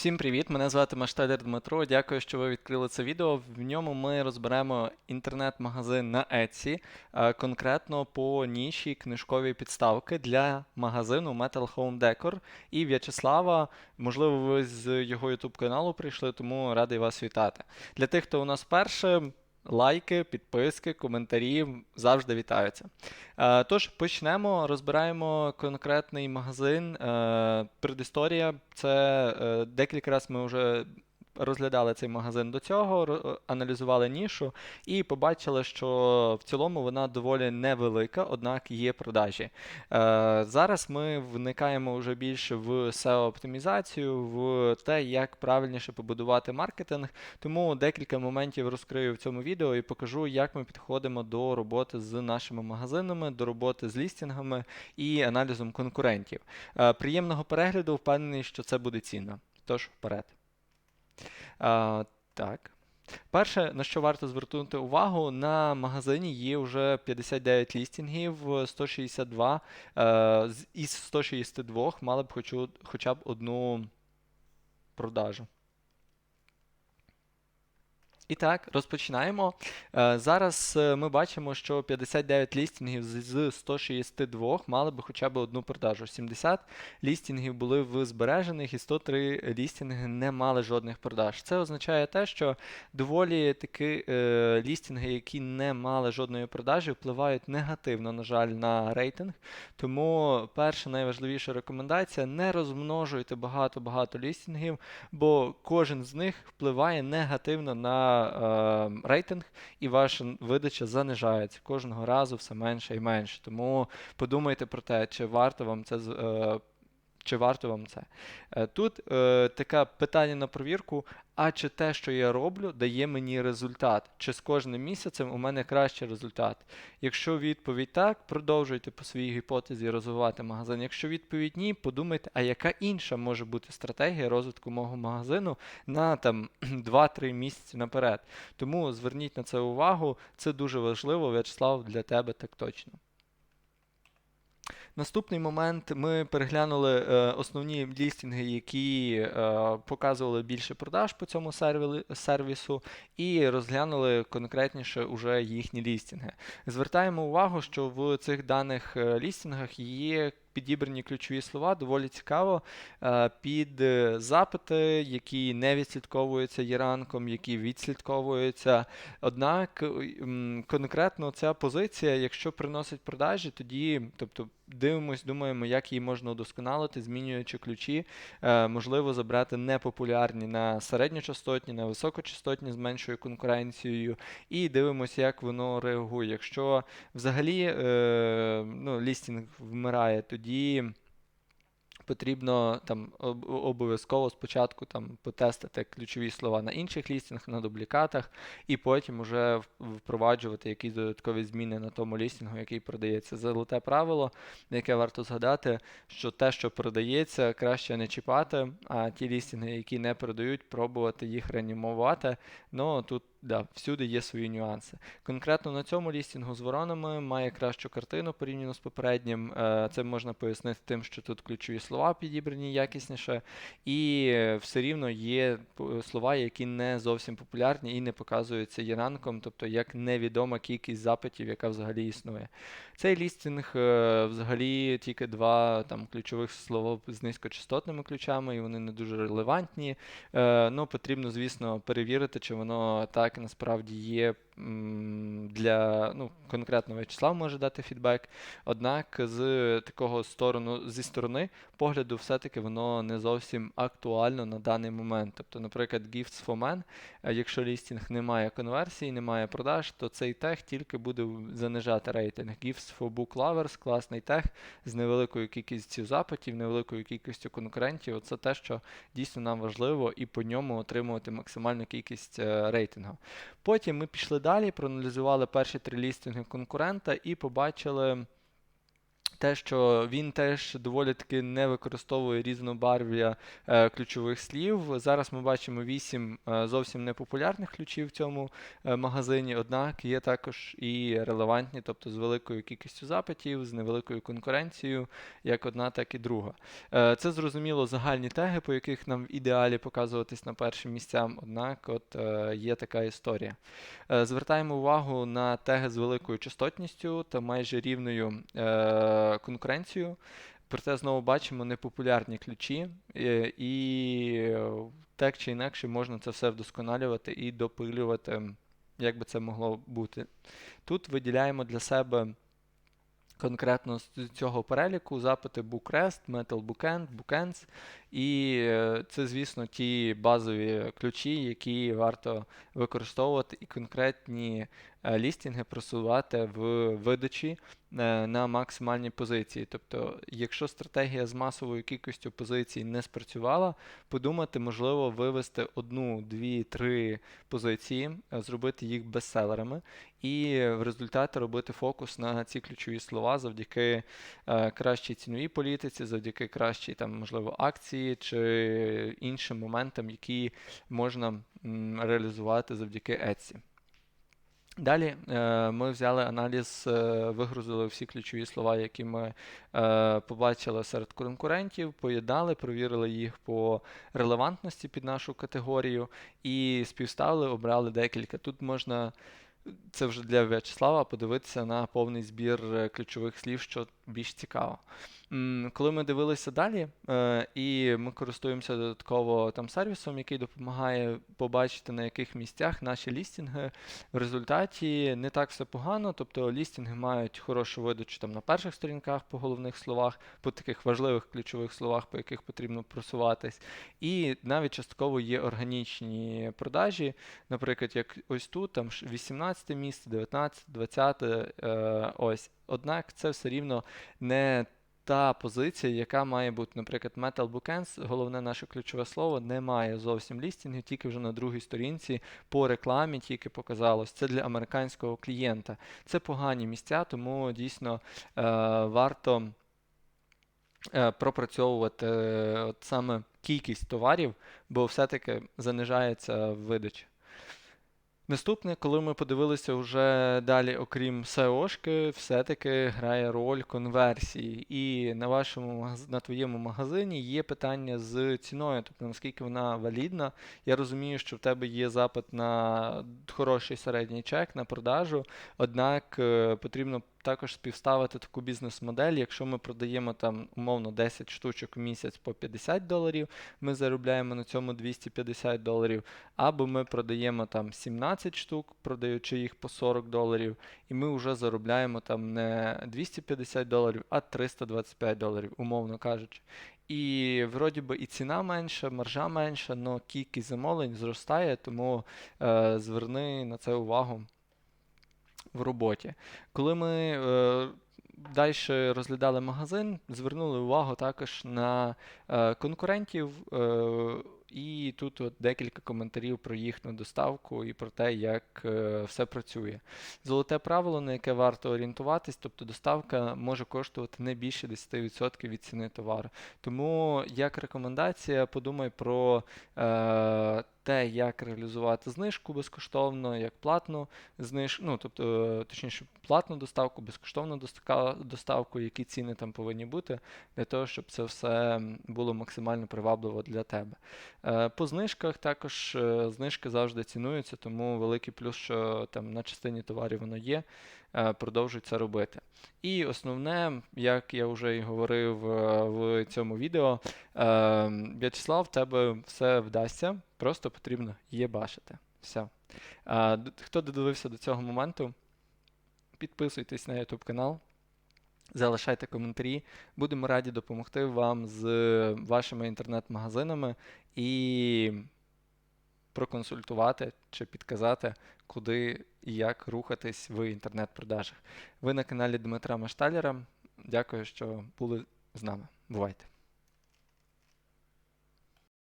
Всім привіт! Мене звати Маштадер Дмитро. Дякую, що ви відкрили це відео. В ньому ми розберемо інтернет-магазин на Etsy, конкретно по ніші книжкові підставки для магазину Metal Home Decor. І В'ячеслава, можливо, ви з його YouTube каналу прийшли, тому радий вас вітати. Для тих, хто у нас вперше. Лайки, підписки, коментарі завжди вітаються. Е, Тож почнемо. Розбираємо конкретний магазин. Е, Предісторія. Це е, декілька разів ми вже розглядали цей магазин до цього, аналізували нішу і побачили, що в цілому вона доволі невелика, однак є продажі. Е, Зараз ми вникаємо вже більше в SEO-оптимізацію, в те, як правильніше побудувати маркетинг. Тому декілька моментів розкрию в цьому відео і покажу, як ми підходимо до роботи з нашими магазинами, до роботи з лістінгами і аналізом конкурентів. Е, Приємного перегляду, впевнений, що це буде цінно. Тож, вперед. А, так. Перше, на що варто звернути увагу, на магазині є вже 59 лістінгів, е, 162. Е, із 162 мали б хоча б одну продажу. І так, розпочинаємо. Е, Зараз е, ми бачимо, що 59 лістінгів з з 162 мали би хоча б одну продажу. 70 лістінгів були в збережених і 103 лістінги не мали жодних продаж. Це означає те, що доволі таки е, лістінги, які не мали жодної продажі, впливають негативно, на жаль, на рейтинг. Тому перша найважливіша рекомендація: не розмножуйте багато-багато лістінгів, бо кожен з них впливає негативно на е, рейтинг, і ваша видача занижається кожного разу все менше і менше. Тому подумайте про те, чи варто вам це е, чи варто вам це. Е, Тут е, таке питання на провірку: а чи те, що я роблю, дає мені результат? Чи з кожним місяцем у мене кращий результат? Якщо відповідь так, продовжуйте по своїй гіпотезі розвивати магазин. Якщо відповідь ні, подумайте, а яка інша може бути стратегія розвитку мого магазину на там 2-3 місяці наперед. Тому зверніть на це увагу, це дуже важливо, В'ячеслав, для тебе так точно. Наступний момент ми переглянули е, основні лістінги, які е, показували більше продаж по цьому серві- сервісу, і розглянули конкретніше уже їхні лістінги. Звертаємо увагу, що в цих даних е, лістінгах є підібрані ключові слова, доволі цікаво, е, під е, запити, які не відслідковуються Єранком, які відслідковуються. Однак конкретно ця позиція, якщо приносить продажі, тоді, тобто дивимось, думаємо, як її можна удосконалити, змінюючи ключі, е, можливо, забрати непопулярні на середньочастотні, на високочастотні з меншою конкуренцією, і дивимося, як воно реагує. Якщо взагалі е, ну, лістінг вмирає, тоді потрібно там обов'язково спочатку там потестити ключові слова на інших лістінгах, на дублікатах, і потім уже в- впроваджувати якісь додаткові зміни на тому лістінгу, який продається. Золоте правило, яке варто згадати, що те, що продається, краще не чіпати, а ті лістінги, які не продають, пробувати їх реанімувати. Ну тут да, всюди є свої нюанси. Конкретно на цьому лістінгу з воронами має кращу картину порівняно з попереднім. Е, Це можна пояснити тим, що тут ключові слова підібрані якісніше, і е, все рівно є слова, які не зовсім популярні і не показуються єранком, тобто як невідома кількість запитів, яка взагалі існує. Цей лістинг е, взагалі тільки два там ключових слова з низькочастотними ключами, і вони не дуже релевантні. Е, ну, потрібно, звісно, перевірити, чи воно так насправді є для ну, конкретного числа може дати фідбек. Однак з такого сторону, зі сторони погляду, все-таки воно не зовсім актуально на даний момент. Тобто, наприклад, Gifts for Men, е, якщо лістінг не має конверсії, не має продаж, то цей тег тільки буде занижати рейтинг. Gifts for Book Lovers, класний тег з невеликою кількістю запитів, невеликою кількістю конкурентів. Це те, що дійсно нам важливо, і по ньому отримувати максимальну кількість е, рейтингу. Потім ми пішли далі, проаналізували перші три лістинги конкурента і побачили те, що він теж доволі таки не використовує різнобарв'я е, ключових слів. Зараз ми бачимо 8 е, зовсім непопулярних ключів в цьому е, магазині, однак є також і релевантні, тобто з великою кількістю запитів, з невеликою конкуренцією, як одна, так і друга. Е, це зрозуміло загальні теги, по яких нам в ідеалі показуватись на першим місцям, однак от е, є така історія. Е, звертаємо увагу на теги з великою частотністю та майже рівною. Е, конкуренцію. Проте знову бачимо непопулярні ключі, е, і так чи інакше можна це все вдосконалювати і допилювати, як би це могло бути. Тут виділяємо для себе конкретно з цього переліку запити BookRest, Metal Bookend, Bookends. І е, це, звісно, ті базові ключі, які варто використовувати, і конкретні лістінги просувати в видачі е, на максимальні позиції. Тобто, якщо стратегія з масовою кількістю позицій не спрацювала, подумати, можливо, вивести одну, дві, три позиції, зробити їх бестселерами, і в результаті робити фокус на ці ключові слова завдяки кращій ціновій політиці, завдяки кращій там, можливо, акції чи іншим моментам, які можна реалізувати завдяки Etsy. Далі е, ми взяли аналіз, е, вигрузили всі ключові слова, які ми е, побачили серед конкурентів, поєднали, провірили їх по релевантності під нашу категорію і співставили, обрали декілька. Тут можна, це вже для В'ячеслава, подивитися на повний збір ключових слів, що більш цікаво. Коли ми дивилися далі, е, і ми користуємося додатково там сервісом, який допомагає побачити, на яких місцях наші лістінги, в результаті не так все погано. Тобто лістінги мають хорошу видачу там на перших сторінках по головних словах, по таких важливих ключових словах, по яких потрібно просуватись. І навіть частково є органічні продажі, наприклад, як ось тут, там 18 місце, 19, 20, е, ось. Однак це все рівно не та позиція, яка має бути, наприклад, Metal Bookends, головне наше ключове слово, не має зовсім лістінгів, тільки вже на другій сторінці по рекламі тільки показалось. Це для американського клієнта. Це погані місця, тому дійсно е, варто е, пропрацьовувати е, от саме кількість товарів, бо все-таки занижається видача. Наступне, коли ми подивилися вже далі, окрім SEO-шки, все-таки грає роль конверсії. І на вашому на твоєму магазині є питання з ціною, тобто наскільки вона валідна. Я розумію, що в тебе є запит на хороший середній чек, на продажу, однак е, потрібно також співставити таку бізнес-модель. Якщо ми продаємо там умовно 10 штучок в місяць по 50 доларів, ми заробляємо на цьому 250 доларів. Або ми продаємо там 17 штук, продаючи їх по 40 доларів, і ми вже заробляємо там не 250 доларів, а 325 доларів, умовно кажучи. І вроді би і ціна менша, маржа менша, але кількість замовлень зростає, тому е, зверни на це увагу в роботі. Коли ми е, далі розглядали магазин, звернули увагу також на е, конкурентів. Е, і тут от декілька коментарів про їхню доставку і про те, як е, все працює. Золоте правило, на яке варто орієнтуватись, тобто доставка може коштувати не більше 10% від ціни товару. Тому як рекомендація, подумай про е, те, як реалізувати знижку безкоштовно, як платну знижку, ну тобто, точніше, платну доставку, безкоштовну доставку, які ціни там повинні бути, для того, щоб це все було максимально привабливо для тебе. Е, по знижках також е, знижки завжди цінуються, тому великий плюс, що там на частині товарів воно є. Е, продовжують це робити. І основне, як я вже і говорив в цьому відео, В'ячеслав, в тебе все вдасться, просто потрібно є бачити. Все. Хто додивився до цього моменту, підписуйтесь на YouTube канал. Залишайте коментарі, будемо раді допомогти вам з вашими інтернет-магазинами і проконсультувати чи підказати, куди і як рухатись в інтернет-продажах. Ви на каналі Дмитра Машталєра. Дякую, що були з нами. Бувайте!